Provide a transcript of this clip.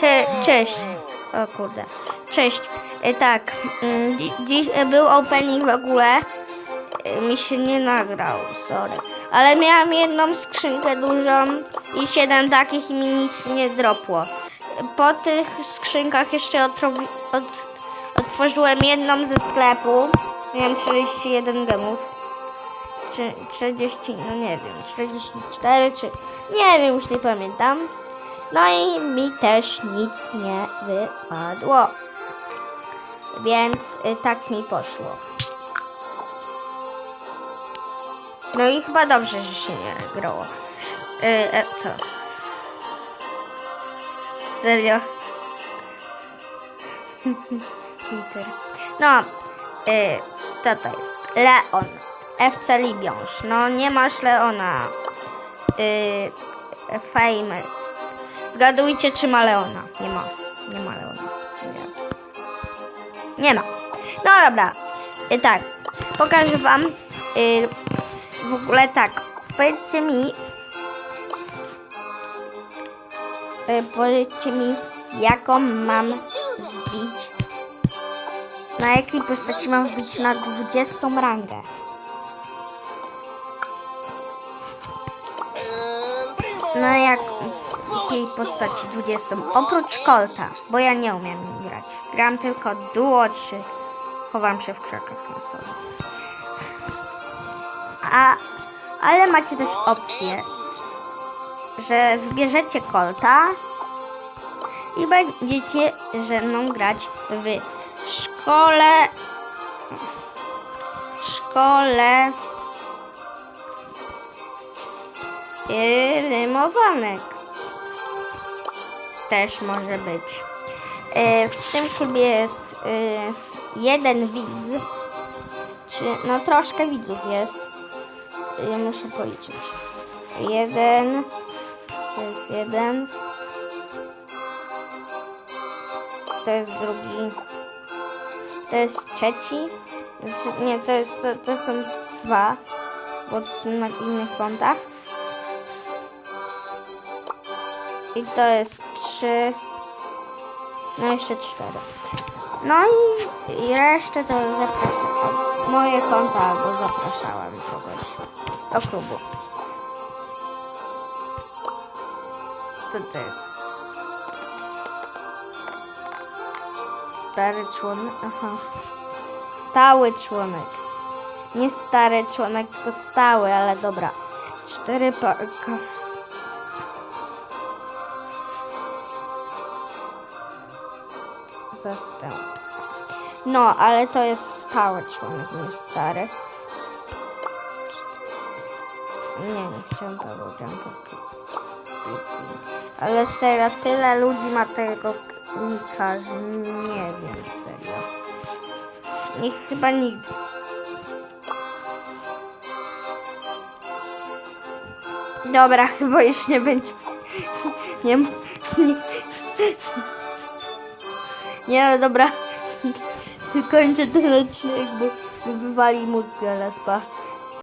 Cze cześć. O kurde. Cześć. E, tak. mm, dzi- Dziś e, był opening w ogóle. E, Mi się nie nagrał, sorry. Ale miałam jedną skrzynkę dużą i siedem takich i mi nic nie dropło. Po tych skrzynkach jeszcze od otworzyłem jedną ze sklepu. Miałem 41 gemów. Czy 40, no nie wiem, 44 czy nie wiem, już nie pamiętam. No i mi też nic nie wypadło. Więc y, tak mi poszło. No i chyba dobrze, że się nie grało. Y, e, co? Serio? No, y, kto to jest? Leon. FC Libiąż. No, nie masz Leona. Y, Fame. Zgadujcie, czy ma Leona. Nie ma. Nie ma Leona. Nie, nie ma. No dobra. Y, tak. Pokażę wam. Y, w ogóle tak. Powiedzcie mi. Y, powiedzcie mi, jaką mam wbić. Na jakiej postaci mam wbić na 20 rangę. Na jak, jakiej postaci 20? Oprócz Colta, bo ja nie umiem grać. Gram tylko duo czy chowam się w krzakach na sobie. A, ale macie też opcję, że wybierzecie Colta i będziecie ze mną grać w szkole szkole i rymowanek też może być. E, W tym klubie jest e, jeden widz, czy no troszkę widzów jest. Ja muszę policzyć. Jeden, to jest jeden, to jest drugi, to jest trzeci, znaczy, nie, to, jest, to, to są dwa, bo to są na innych kontach. I to jest trzy. No jeszcze cztery. No i, i resztę to zapraszam. Moje konta albo zapraszałem kogoś do klubu. Co to jest? Stary członek. Aha. Stały członek. Nie stary członek, tylko stały, ale dobra. Cztery pa... Zastępca. No, ale to jest stały członek, nie stary. Nie, nie chciałem jumpa. Ale serio, tyle ludzi ma tego nika, że nie wiem, serio. Niech chyba nigdy. Dobra, chyba już nie będzie. Nie, nie, nie dobra. Kończę ten odcinek, bo wywali mózg Laspa.